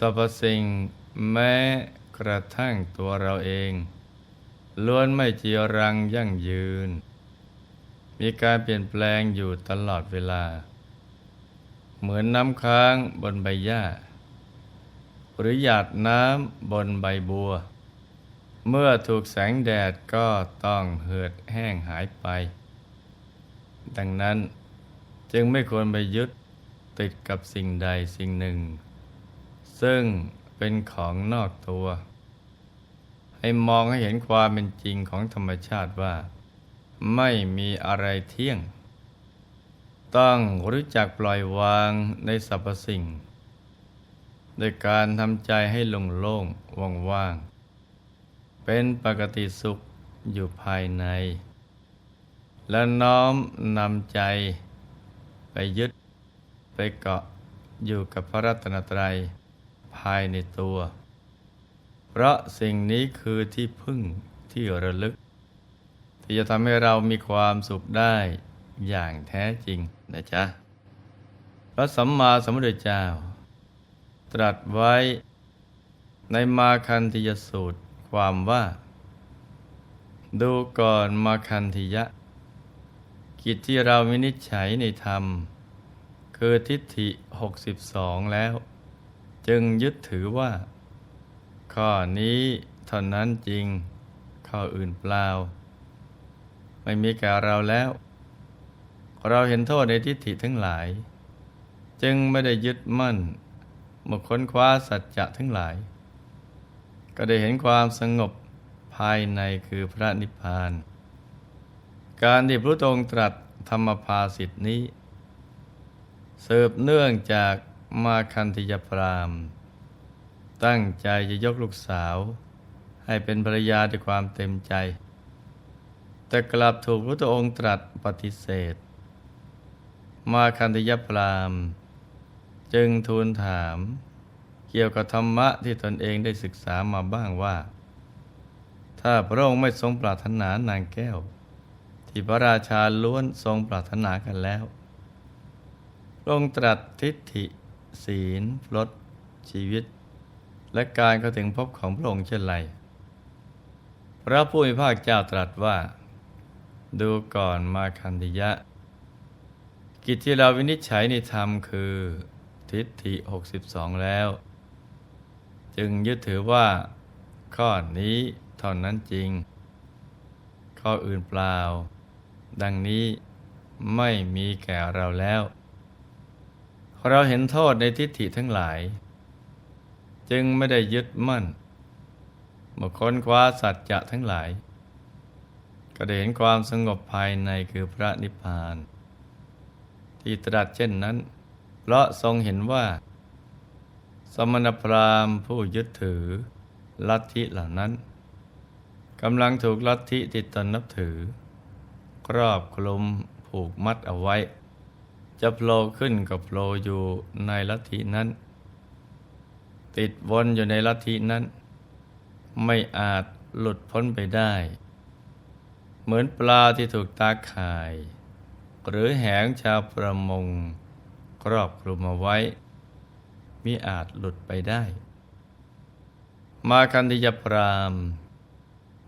สรรพสิ่งแม้กระทั่งตัวเราเอง ล้วนไม่จีรังยั่งยืน มีการเปลี่ยนแปลงอยู่ตลอดเวลา เหมือนน้ำค้างบนใบหญ้า หรือหยาดน้ำบนใบบัว เมื่อถูกแสงแดดก็ต้องเหือดแห้งหายไป ดังนั้นจึงไม่ควรไปยึดติดกับสิ่งใดสิ่งหนึ่ง ซึ่งเป็นของนอกตัว ให้มองให้เห็นความเป็นจริงของธรรมชาติว่า ไม่มีอะไรเที่ยง ต้องรู้จักปล่อยวางในสรรพสิ่ง โดยการทำใจให้ลงโล่งว่างๆ เป็นปกติสุขอยู่ภายใน และน้อมนำใจไปยึดไปเกาะอยู่กับพระรัตนตรัยายในตัว เพราะสิ่งนี้คือที่พึ่งที่ระลึก ที่จะทำให้เรามีความสุขได้อย่างแท้จริงนะจ๊ะ พระสัมมาสัมพุทธเจ้า ตรัสไว้ในมาคันธิยสูตรความว่า ดูก่อนมาคันธิยะ กิจที่เราวินิจฉัยในธรรม คือทิฏฐิ 62 แล้ว จึงยึดถือว่า ข้อนี้เท่านั้นจริง ข้ออื่นเปล่า ไม่มีแก่เราแล้ว เราเห็นโทษในทิฏฐิทั้งหลาย จึงไม่ได้ยึดมั่นมาค้นคว้าสัจจะทั้งหลาย ก็ได้เห็นความสงบภายในคือพระนิพพาน การที่พระองค์ตรัสธรรมภาสิทธินี้ เสืบเนื่องจาก มาคันธิยพรามตั้งใจจะยกลูกสาว ให้เป็นภรรยาด้วยความเต็มใจ แต่กลับถูกพระองค์ตรัสปฏิเสธ มาคันธิยพรามจึงทูลถาม เกี่ยวกับธรรมะที่ตนเองได้ศึกษามาบ้างว่า ถ้าพระองค์ไม่ทรงปรารถนานางแก้ว ที่พระราชาล้วนทรงปรารถนากันแล้วพระองค์ตรัสทิฏฐิ ศีลลดชีวิต และการเข้าถึงพบของพระองค์เช่นไร พระผู้มีภาคเจ้าตรัสว่า ดูก่อนมาคันธิยะ กิจที่เราวินิจฉัยในธรรมคือทิฏฐิ 62 แล้ว จึงยึดถือว่า ข้อนี้เท่านั้นจริง ข้ออื่นเปล่า ดังนี้ไม่มีแก่เราแล้ว เราเห็นโทษในทิฏฐิทั้งหลาย จึงไม่ได้ยึดมั่นมาค้นคว้าสัจจะทั้งหลาย ก็ได้เห็นความสงบภายในคือพระนิพพาน ที่ตรัสเช่นนั้น เพราะทรงเห็นว่า สมณพราหมณ์ผู้ยึดถือลัทธิเหล่านั้นกำลังถูกลัทธิที่ตนนับถือ ครอบคลุมผูกมัดเอาไว้ จะโผล่ขึ้นกับโผล่อยู่ในลัทธินั้น ติดวนอยู่ในลัทธินั้น ไม่อาจหลุดพ้นไปได้ เหมือนปลาที่ถูกตาข่าย หรือแหงชาวประมงครอบคลุมเอาไว้มิอาจหลุดไปได้ มาคันธิยพราม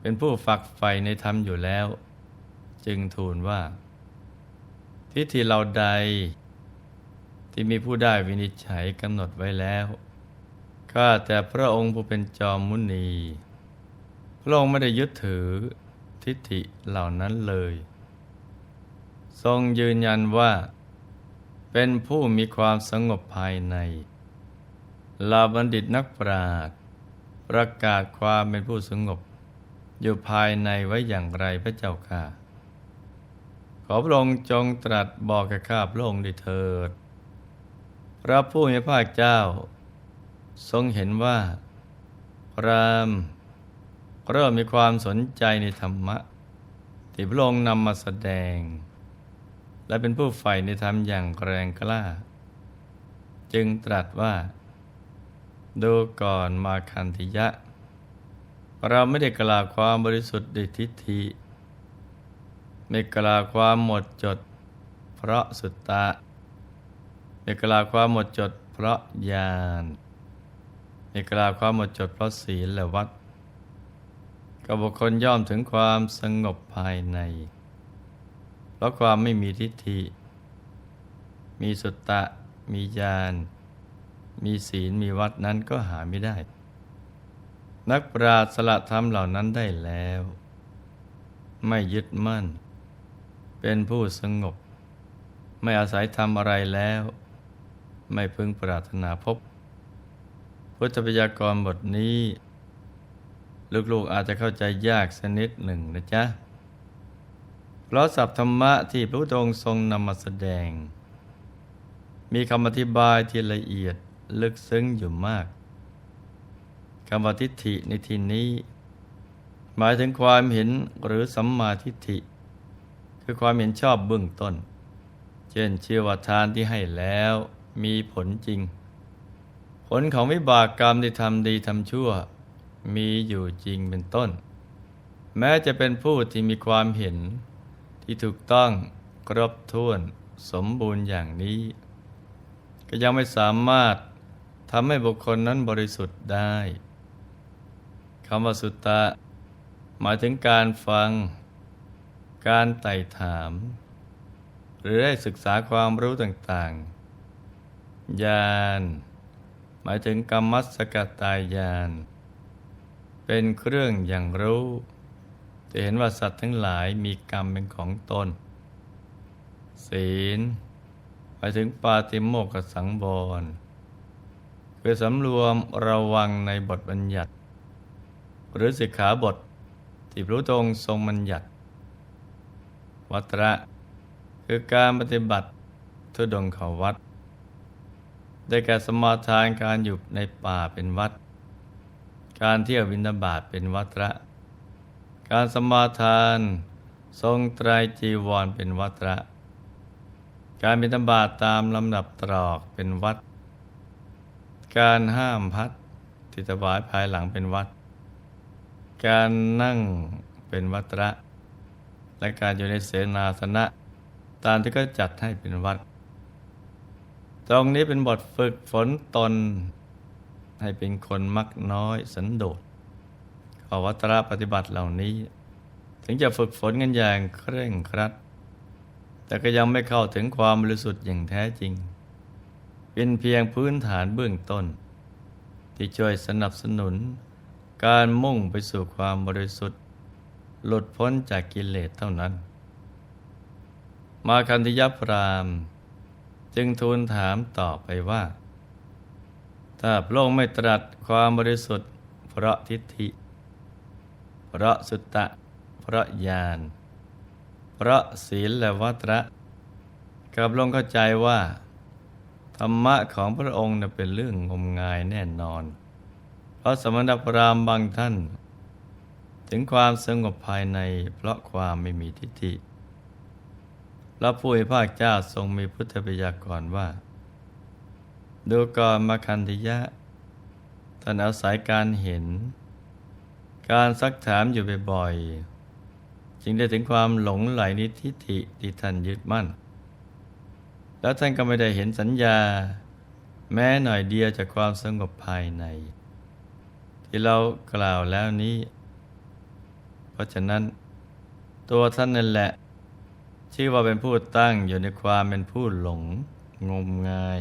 เป็นผู้ฝักใฝ่ในธรรมอยู่แล้ว จึงทูลว่า ทิฏฐิเราใด ที่มีผู้ได้วินิจฉัยกำหนดไว้แล้วข้าแต่พระองค์ผู้เป็นจอมมุนี พระองค์ไม่ได้ยึดถือทิฏฐิเหล่านั้นเลย ทรงยืนยันว่า เป็นผู้มีความสงบภายในลาบัณฑิตนักปราชญ์ประกาศความเป็นผู้สงบ อยู่ภายในไว้อย่างไรพระเจ้าค่ะ อพระองค์จงตรัสบอกแก่ข้าพระองค์ด้วยเถิด พระผู้มีพระเจ้า ทรงเห็นว่าพรามเริ่มมีความสนใจในธรรมะ ที่พระองค์นำมาแสดง และเป็นผู้ใฝ่ในธรรมอย่างแรงกล้า จึงตรัสว่า ดูก่อนมาคันธิยะ เราไม่ได้กล่าวความบริสุทธิ์ด้วยทิฏฐิ ไม่กล่าวความหมดจด เพราะสุตตะไม่กล่าวความหมดจด เพราะญาณมีกล่าวความหมดจด เพราะศีลและวัดกับบุคคลย่อมถึงความสงบภายใน เพราะความไม่มีทิฏฐิ มีสุตตะ มีญาณ มีศีล มีวัดนั้นก็หาไม่ได้ นักปราชญ์สละธรรมเหล่านั้นได้แล้ว ไม่ยึดมั่น เป็นผู้สงบ ไม่อาศัยทำอะไรแล้ว ไม่พึงปรารถนาพบ พุทธพยากรบทนี้ ลูกๆอาจจะเข้าใจยากสนิดหนึ่งนะจ๊ะ เพราะสัพธรรมะที่พระพุทธองค์ทรงนำมาแสดง มีคำอธิบายที่ละเอียดลึกซึ้งอยู่มากคำว่าทิฏฐิในที่นี้ หมายถึงความเห็นหรือสัมมาทิฏฐิ คือความเห็นชอบเบื้องต้น เช่นเชื่อว่าทานที่ให้แล้วมีผลจริง ผลของวิบากกรรมที่ทำดีทำชั่ว มีอยู่จริงเป็นต้น แม้จะเป็นผู้ที่มีความเห็นที่ถูกต้องครบถ้วนสมบูรณ์อย่างนี้ ก็ยังไม่สามารถทำให้บุคคลนั้นบริสุทธิ์ได้คำว่าสุตตะหมายถึงการฟัง การไต่ถาม หรือได้ศึกษาความรู้ต่างๆ ญาณ หมายถึงกรรมัสกตายญาณ เป็นเครื่องอย่างรู้จะเห็นว่าสัตว์ทั้งหลายมีกรรมเป็นของตน ศีล หมายถึงปาติโมกขสังวรคือสำรวมระวังในบทบัญญัติ หรือสิกขาบทที่พระองค์ทรงบัญญัติ วัตระ คือการปฏิบัติทุดงเขาวัดได้แก่สมาทานการอยู่ในป่าเป็นวัด การเที่ยววินาบาตเป็นวัตระ การสมาทาน ทรงไตรจีวรเป็นวัตระ การบิณฑบาตตามลำดับตรอกเป็นวัด การห้ามพัดที่ถวายภายหลังเป็นวัด การนั่งเป็นวัตระ และการอยู่ในเสนาสนะ ตามที่ก็จัดให้เป็นวัด ตรงนี้เป็นบทฝึกฝนตน ให้เป็นคนมักน้อยสันโดษขอวัตระปฏิบัติเหล่านี้ ถึงจะฝึกฝนกันอย่างเคร่งครัด แต่ก็ยังไม่เข้าถึงความบริสุทธิ์อย่างแท้จริง เป็นเพียงพื้นฐานเบื้องต้น ที่ช่วยสนับสนุนการมุ่งไปสู่ความบริสุทธิ์ หลุดพ้นจากกิเลสเท่านั้น มาคันธยพรามจึงทูลถามต่อไปว่า ถ้าพระองค์ไม่ตรัสความบริสุทธิ์ เพราะทิฏฐิ เพราะสุตตะ เพราะญาณ เพราะศีลและวัตระกับลงเข้าใจว่า ธรรมะของพระองค์เป็นเรื่องงมงายแน่นอน เพราะสมณพราหมณ์บางท่าน ถึงความสงบภายในเพราะความไม่มีทิฏฐิพระผู้มีพระเจ้าทรงมีพุทธบัญญัติก่อนว่า ดูก่อนมาคันธิยะท่านอาศัยการเห็น การซักถามอยู่บ่อยๆจึงได้ถึงความหลงไหลนิทิฏฐิที่ท่านยึดมั่น แล้วท่านก็ไม่ได้เห็นสัญญา แม้หน่อยเดียวจากความสงบภายใน ที่เรากล่าวแล้วนี้ ราะฉะนั้น ตัวท่านนั่นแหละ ชื่อว่าเป็นผู้ตั้งอยู่ในความเป็นผู้หลงงมงาย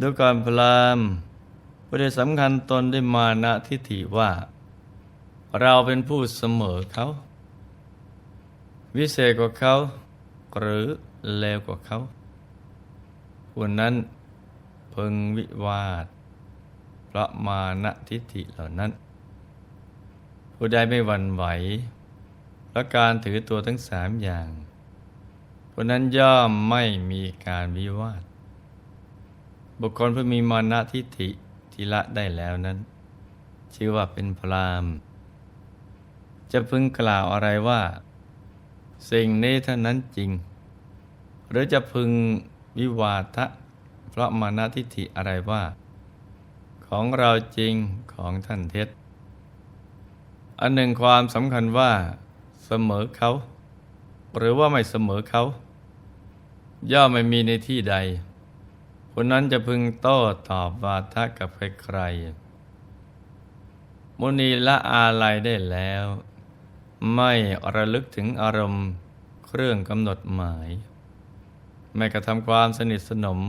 ดูก่อนพรามผู้ได้สำคัญตนได้มานะทิฏฐิว่า เราเป็นผู้เสมอเขา วิเศษกว่าเขา หรือเลวกว่าเขาผู้นั้นพึงวิวาทเพราะมานะทิฏฐิเหล่านั้น ผู้ใดไม่หวั่นไหว และการถือตัวทั้งสามอย่างคนนั้นย่อมไม่มีการวิวาท บุคคลผู้มีมานะทิฏฐิทิละได้แล้วนั้น ชื่อว่าเป็นพรามจะพึงกล่าวอะไรว่า สิ่งนี้เท่านั้นจริง หรือจะพึงวิวาทะเพราะมานะทิฏฐิอะไรว่า ของเราจริงของท่านเท็จ อันหนึ่งความสำคัญว่าเสมอเขา หรือว่าไม่เสมอเขา ย่อมไม่มีในที่ใด คนนั้นจะพึงโต้ตอบวาทะกับใครๆมุนีละอาลัยได้แล้ว ไม่ระลึกถึงอารมณ์เครื่องกำหนดหมาย ไม่กระทำความสนิทสนม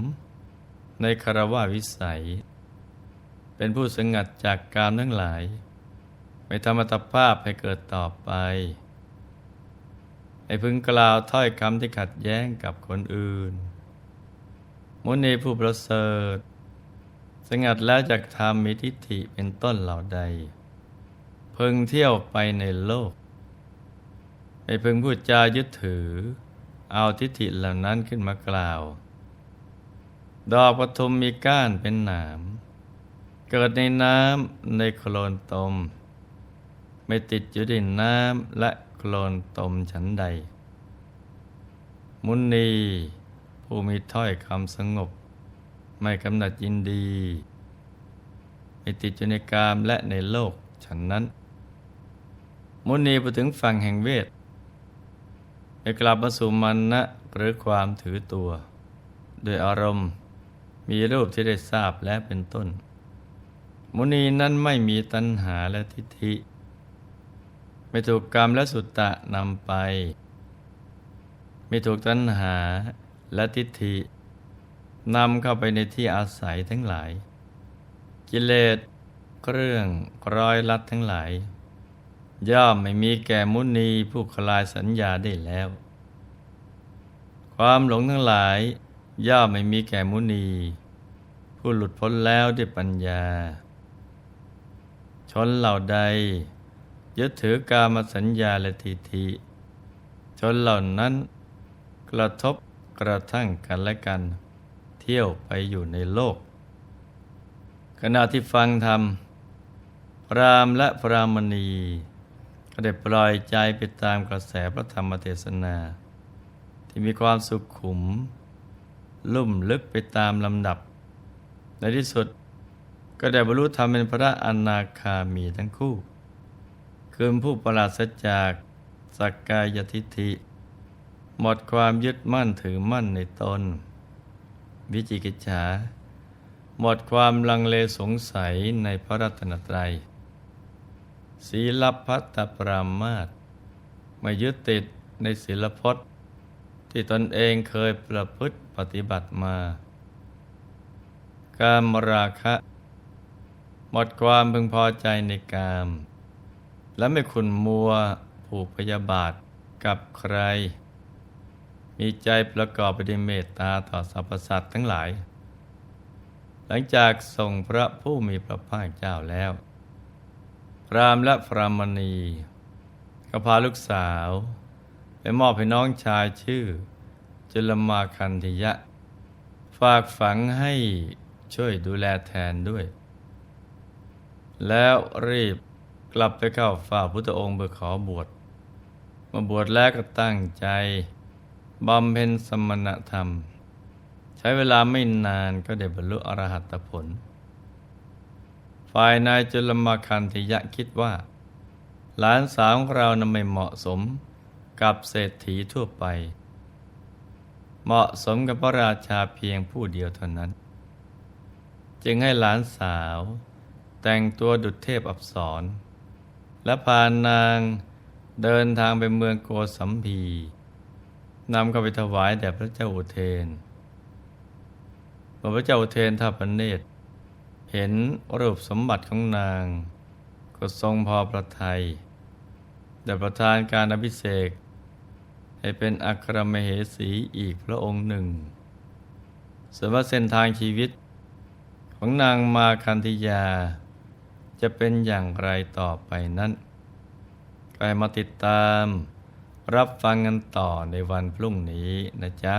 ในคารวะวิสัย เป็นผู้สงัดจากกามทั้งหลาย ไม่ทำอัตภาพให้เกิดต่อไป ให้พึงกล่าวถ้อยคำที่ขัดแย้งกับคนอื่น มุนีผู้ประเสริฐ สงัดแล้วจากธรรมมีทิฏฐิเป็นต้นเหล่าใด พึงเที่ยวไปในโลกไม่พึงพูดจายึดถือ เอาทิฏฐิเหล่านั้นขึ้นมากล่าว ดอกปทุมมีก้านเป็นหนามเกิดในน้ำในโคลนตม ไม่ติดอยู่ในน้ำและโคลนตมฉันใด มุนีผู้มีถ้อยคำสงบ ไม่กำหนัดยินดี ไม่ติดอยู่ในกามและในโลกฉันนั้น มุนีไปถึงฝั่งแห่งเวทไม่กลับมาสู่มันนะหรือความถือตัว โดยอารมณ์มีรูปที่ได้ทราบและเป็นต้น มุนีนั้นไม่มีตัณหาและทิฏฐิ ไม่ถูกกรรมและสุตตะนำไป ไม่ถูกตัณหาและทิฏฐินำเข้าไปในที่อาศัยทั้งหลาย กิเลสเครื่องร้อยลัดทั้งหลาย ย่อมไม่มีแก่มุนีผู้คลายสัญญาได้แล้ว ความหลงทั้งหลาย ย่อมไม่มีแก่มุนี ผู้หลุดพ้นแล้วด้วยปัญญา ชนเหล่าใด ยึดถือกามสัญญาและทิฏฐิชนเหล่านั้นกระทบกระทั่งกันและกัน เที่ยวไปอยู่ในโลก ขณะที่ฟังธรรมพรามและพรามณี ก็ได้ปล่อยใจไปตามกระแสพระธรรมเทศนา ที่มีความสุขขุม ลุ่มลึกไปตามลำดับ ในที่สุดก็ได้บรรลุธรรมเป็นพระอนาคามีทั้งคู่ คือผู้ประหลาดสัจากสักกายทิฏฐิ หมดความยึดมั่นถือมั่นในตน วิจิกิจฉา หมดความลังเลสงสัยในพระรัตนตรัย ศีลพัตตปรามาตไม่ยึดติดในศีลพจน์ ที่ตนเองเคยประพฤติปฏิบัติมา กามราคะ หมดความพึงพอใจในกาม และไม่ขุนมัวผูกพยาบาทกับใคร มีใจประกอบไปด้วยเมตตาต่อสรรพสัตว์ทั้งหลาย หลังจากส่งพระผู้มีพระภาคเจ้าแล้ว พรามและพรามณีก็พาลูกสาว ไปมอบให้น้องชายชื่อ จุลมาคันธิยะ ฝากฝังให้ช่วยดูแลแทนด้วย แล้วรีบ กลับไปเข้าฝ่าพุทธองค์เพื่อขอบวชมาบวชแล้วก็ตั้งใจบำเพ็ญสมณธรรม ใช้เวลาไม่นานก็ได้บรรลุอรหัตผล ฝ่ายนายจุลมาคันธิยะคิดว่า หลานสาวของเรานั้นไม่เหมาะสมกับเศรษฐีทั่วไป เหมาะสมกับพระราชาเพียงผู้เดียวเท่านั้น จึงให้หลานสาวแต่งตัวดุจเทพอับสร และพานางเดินทางไปเมืองโกสัมพีนำเข้าไปถวายแด่พระเจ้าอุเทนเมื่อพระเจ้าอุเทนทัพเนตร เห็นรูปสมบัติของนาง ก็ทรงพอพระทัยแต่ประทานการอภิเษกให้เป็นอัครมเหสีอีกพระองค์หนึ่งส่วนว่าเส้นทางชีวิตของนางมาคันธิยา จะเป็นอย่างไรต่อไปนั้นก็ให้มาติดตาม รับฟังกันต่อในวันพรุ่งนี้นะจ๊ะ